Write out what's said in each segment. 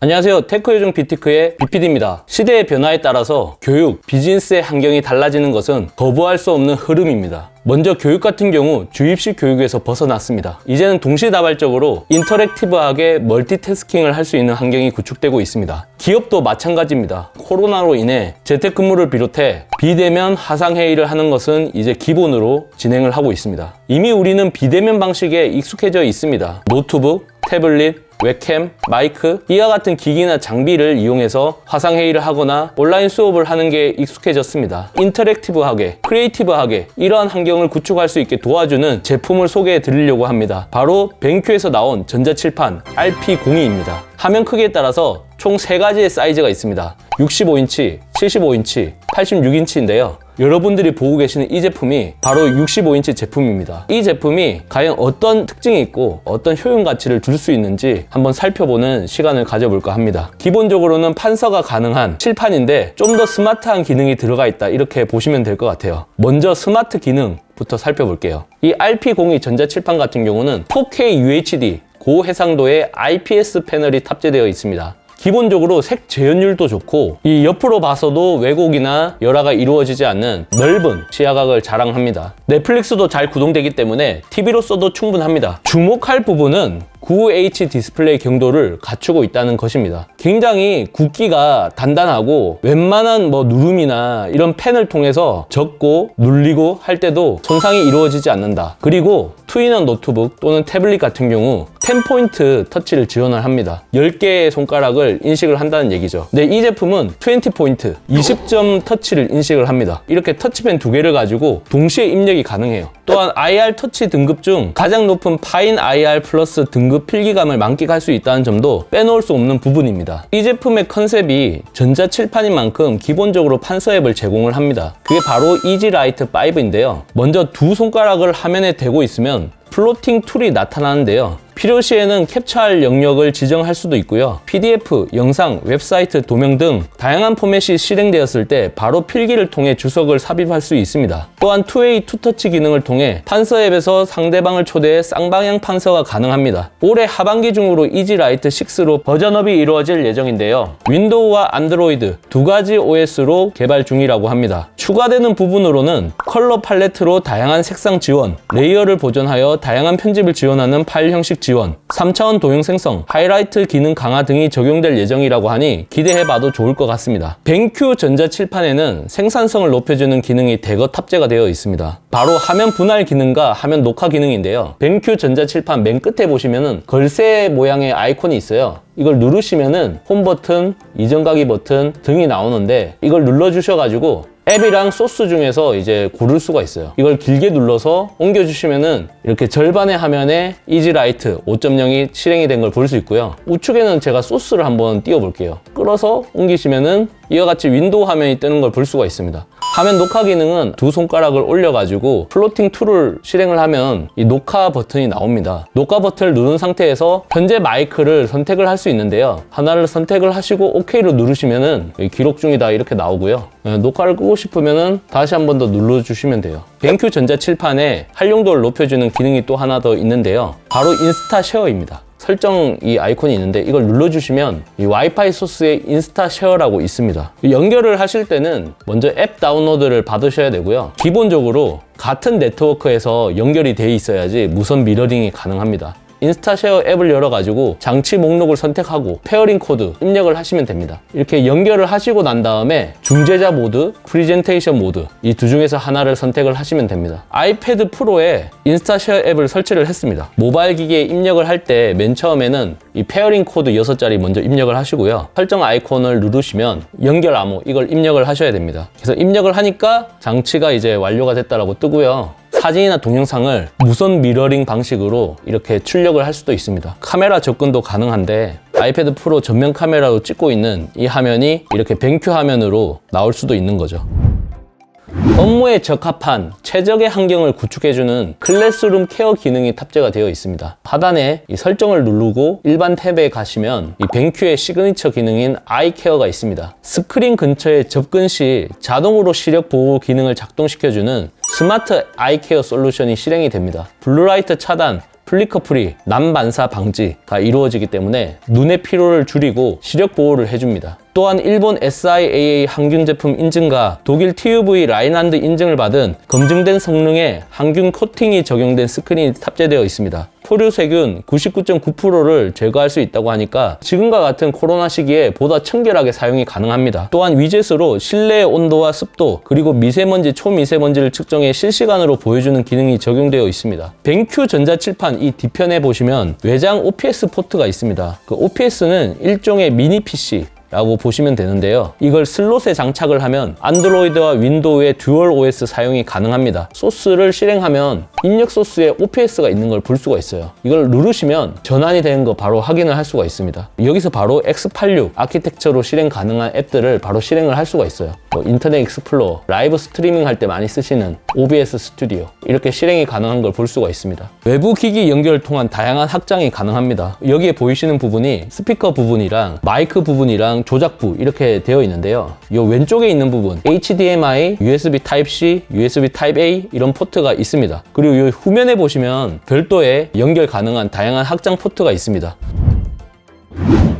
안녕하세요. 테크요정 비티크의 BPD입니다. 시대의 변화에 따라서 교육, 비즈니스의 환경이 달라지는 것은 거부할 수 없는 흐름입니다. 먼저 교육 같은 경우 주입식 교육에서 벗어났습니다. 이제는 동시다발적으로 인터랙티브하게 멀티태스킹을 할 수 있는 환경이 구축되고 있습니다. 기업도 마찬가지입니다. 코로나로 인해 재택근무를 비롯해 비대면 화상회의를 하는 것은 이제 기본으로 진행을 하고 있습니다. 이미 우리는 비대면 방식에 익숙해져 있습니다. 노트북, 태블릿, 웹캠, 마이크, 이와 같은 기기나 장비를 이용해서 화상회의를 하거나 온라인 수업을 하는 게 익숙해졌습니다. 인터랙티브하게, 크리에이티브하게 이러한 환경을 구축할 수 있게 도와주는 제품을 소개해 드리려고 합니다. 바로 벤큐에서 나온 전자칠판 RP02입니다. 화면 크기에 따라서 총 3가지의 사이즈가 있습니다. 65인치, 75인치, 86인치인데요. 여러분들이 보고 계시는 이 제품이 바로 65인치 제품입니다. 이 제품이 과연 어떤 특징이 있고 어떤 효용 가치를 줄 수 있는지 한번 살펴보는 시간을 가져볼까 합니다. 기본적으로는 판서가 가능한 칠판인데 좀 더 스마트한 기능이 들어가 있다 이렇게 보시면 될 것 같아요. 먼저 스마트 기능 부터 살펴볼게요. 이 RP02 전자칠판 같은 경우는 4K UHD 고해상도의 IPS 패널이 탑재되어 있습니다. 기본적으로 색 재현율도 좋고 이 옆으로 봐서도 왜곡이나 열화가 이루어지지 않는 넓은 시야각을 자랑합니다. 넷플릭스도 잘 구동되기 때문에 TV로 써도 충분합니다. 주목할 부분은 9H 디스플레이 경도를 갖추고 있다는 것입니다. 굉장히 굵기가 단단하고 웬만한 뭐 누름이나 이런 펜을 통해서 적고 눌리고 할 때도 손상이 이루어지지 않는다. 그리고 투인원 노트북 또는 태블릿 같은 경우 10포인트 터치를 지원을 합니다. 10개의 손가락을 인식을 한다는 얘기죠. 근데 이 제품은 20포인트, 20점 터치를 인식을 합니다. 이렇게 터치펜 두 개를 가지고 동시에 입력이 가능해요. 또한 IR 터치 등급 중 가장 높은 파인 IR 플러스 등급 필기감을 만끽할 수 있다는 점도 빼놓을 수 없는 부분입니다. 이 제품의 컨셉이 전자 칠판인 만큼 기본적으로 판서 앱을 제공을 합니다. 그게 바로 이지라이트 5인데요. 먼저 두 손가락을 화면에 대고 있으면 플로팅 툴이 나타나는데요. 필요시에는 캡처할 영역을 지정할 수도 있고요. PDF, 영상, 웹사이트, 도명 등 다양한 포맷이 실행되었을 때 바로 필기를 통해 주석을 삽입할 수 있습니다. 또한 2way 투터치 기능을 통해 판서 앱에서 상대방을 초대해 쌍방향 판서가 가능합니다. 올해 하반기 중으로 이지라이트 6로 버전업이 이루어질 예정인데요. 윈도우와 안드로이드 두 가지 OS로 개발 중이라고 합니다. 추가되는 부분으로는 컬러 팔레트로 다양한 색상 지원, 레이어를 보존하여 다양한 편집을 지원하는 파일 형식 지원, 3차원 도형 생성, 하이라이트 기능 강화 등이 적용될 예정이라고 하니 기대해봐도 좋을 것 같습니다. 벤큐 전자 칠판에는 생산성을 높여주는 기능이 대거 탑재가 되어 있습니다. 바로 화면 분할 기능과 화면 녹화 기능인데요. 벤큐 전자 칠판 맨 끝에 보시면은 걸쇠 모양의 아이콘이 있어요. 이걸 누르시면은 홈 버튼, 이전 가기 버튼 등이 나오는데 이걸 눌러 주셔 가지고 앱이랑 소스 중에서 이제 고를 수가 있어요. 이걸 길게 눌러서 옮겨주시면은 이렇게 절반의 화면에 이지라이트 5.0이 실행이 된 걸 볼 수 있고요. 우측에는 제가 소스를 한번 띄워볼게요. 끌어서 옮기시면은 이와 같이 윈도우 화면이 뜨는 걸 볼 수가 있습니다. 화면 녹화 기능은 두 손가락을 올려가지고 플로팅 툴을 실행을 하면 이 녹화 버튼이 나옵니다. 녹화 버튼을 누른 상태에서 현재 마이크를 선택을 할 수 있는데요. 하나를 선택을 하시고 OK를 누르시면은 기록 중이다 이렇게 나오고요. 예, 녹화를 끄고 싶으면은 다시 한 번 더 눌러주시면 돼요. 뱅큐 전자 칠판에 활용도를 높여주는 기능이 또 하나 더 있는데요. 바로 인스타 쉐어입니다. 설정 이 아이콘이 있는데 이걸 눌러주시면 이 와이파이 소스에 인스타 쉐어라고 있습니다. 연결을 하실 때는 먼저 앱 다운로드를 받으셔야 되고요. 기본적으로 같은 네트워크에서 연결이 돼 있어야지 무선 미러링이 가능합니다. 인스타쉐어 앱을 열어가지고 장치 목록을 선택하고 페어링 코드 입력을 하시면 됩니다. 이렇게 연결을 하시고 난 다음에 중재자 모드, 프리젠테이션 모드 이 두 중에서 하나를 선택을 하시면 됩니다. 아이패드 프로에 인스타쉐어 앱을 설치를 했습니다. 모바일 기기에 입력을 할 때 맨 처음에는 이 페어링 코드 6자리 먼저 입력을 하시고요. 설정 아이콘을 누르시면 연결 암호 이걸 입력을 하셔야 됩니다. 그래서 입력을 하니까 장치가 이제 완료가 됐다라고 뜨고요. 사진이나 동영상을 무선 미러링 방식으로 이렇게 출력을 할 수도 있습니다. 카메라 접근도 가능한데 아이패드 프로 전면 카메라로 찍고 있는 이 화면이 이렇게 뱅큐 화면으로 나올 수도 있는 거죠. 업무에 적합한 최적의 환경을 구축해주는 클래스룸 케어 기능이 탑재가 되어 있습니다. 하단에 이 설정을 누르고 일반 탭에 가시면 이 뱅큐의 시그니처 기능인 아이 케어가 있습니다. 스크린 근처에 접근 시 자동으로 시력 보호 기능을 작동시켜주는 스마트 아이 케어 솔루션이 실행이 됩니다. 블루라이트 차단, 플리커 프리, 남 반사 방지가 이루어지기 때문에 눈의 피로를 줄이고 시력 보호를 해줍니다. 또한 일본 SIAA 항균 제품 인증과 독일 TUV 라인한드 인증을 받은 검증된 성능의 항균 코팅이 적용된 스크린이 탑재되어 있습니다. 포류 세균 99.9%를 제거할 수 있다고 하니까 지금과 같은 코로나 시기에 보다 청결하게 사용이 가능합니다. 또한 위젯으로 실내 온도와 습도 그리고 미세먼지, 초미세먼지를 측정해 실시간으로 보여주는 기능이 적용되어 있습니다. 뱅큐 전자칠판 이 뒤편에 보시면 외장 OPS 포트가 있습니다. 그 OPS는 일종의 미니 PC 라고 보시면 되는데요. 이걸 슬롯에 장착을 하면 안드로이드와 윈도우의 듀얼 OS 사용이 가능합니다. 소스를 실행하면 입력 소스에 OPS가 있는 걸 볼 수가 있어요. 이걸 누르시면 전환이 되는 거 바로 확인을 할 수가 있습니다. 여기서 바로 X86 아키텍처로 실행 가능한 앱들을 바로 실행을 할 수가 있어요. 뭐 인터넷 익스플로어, 라이브 스트리밍 할 때 많이 쓰시는 OBS 스튜디오 이렇게 실행이 가능한 걸 볼 수가 있습니다. 외부 기기 연결을 통한 다양한 확장이 가능합니다. 여기에 보이시는 부분이 스피커 부분이랑 마이크 부분이랑 조작부 이렇게 되어 있는데요. 이 왼쪽에 있는 부분 HDMI, USB Type-C, USB Type-A 이런 포트가 있습니다. 그리고 이 후면에 보시면 별도의 연결 가능한 다양한 확장 포트가 있습니다.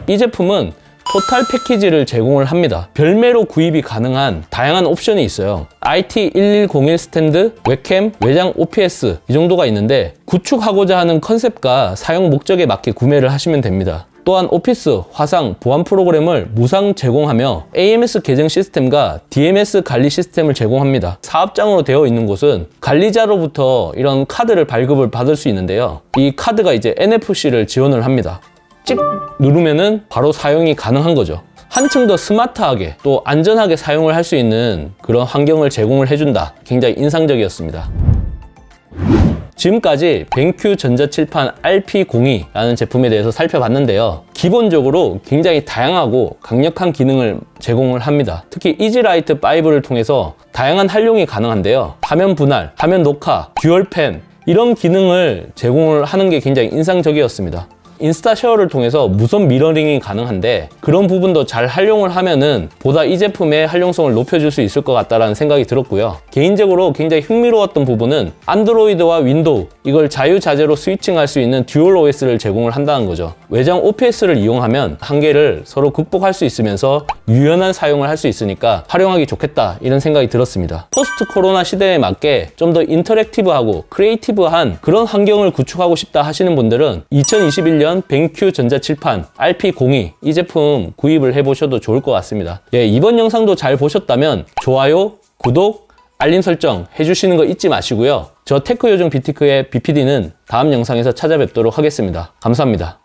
이 제품은 토탈 패키지를 제공을 합니다. 별매로 구입이 가능한 다양한 옵션이 있어요. IT1101 스탠드, 웹캠, 외장 OPS 이 정도가 있는데 구축하고자 하는 컨셉과 사용 목적에 맞게 구매를 하시면 됩니다. 또한 오피스, 화상, 보안 프로그램을 무상 제공하며 AMS 계정 시스템과 DMS 관리 시스템을 제공합니다. 사업장으로 되어 있는 곳은 관리자로부터 이런 카드를 발급을 받을 수 있는데요. 이 카드가 이제 NFC를 지원을 합니다. 찍 누르면은 바로 사용이 가능한 거죠. 한층 더 스마트하게 또 안전하게 사용을 할 수 있는 그런 환경을 제공을 해준다. 굉장히 인상적이었습니다. 지금까지 뱅큐 전자칠판 RP02라는 제품에 대해서 살펴봤는데요. 기본적으로 굉장히 다양하고 강력한 기능을 제공을 합니다. 특히 이지라이트 5를 통해서 다양한 활용이 가능한데요. 화면 분할, 화면 녹화, 듀얼 펜 이런 기능을 제공을 하는 게 굉장히 인상적이었습니다. 인스타 쉐어를 통해서 무선 미러링이 가능한데 그런 부분도 잘 활용을 하면은 보다 이 제품의 활용성을 높여줄 수 있을 것 같다라는 생각이 들었고요. 개인적으로 굉장히 흥미로웠던 부분은 안드로이드와 윈도우 이걸 자유자재로 스위칭할 수 있는 듀얼 OS를 제공을 한다는 거죠. 외장 OPS를 이용하면 한계를 서로 극복할 수 있으면서 유연한 사용을 할 수 있으니까 활용하기 좋겠다 이런 생각이 들었습니다. 포스트 코로나 시대에 맞게 좀 더 인터랙티브하고 크리에이티브한 그런 환경을 구축하고 싶다 하시는 분들은 2021년 뱅큐 전자칠판 RP02 이 제품 구입을 해보셔도 좋을 것 같습니다. 예, 이번 영상도 잘 보셨다면 좋아요, 구독, 알림 설정 해주시는 거 잊지 마시고요. 저 테크 요정 비티크의 BPD는 다음 영상에서 찾아뵙도록 하겠습니다. 감사합니다.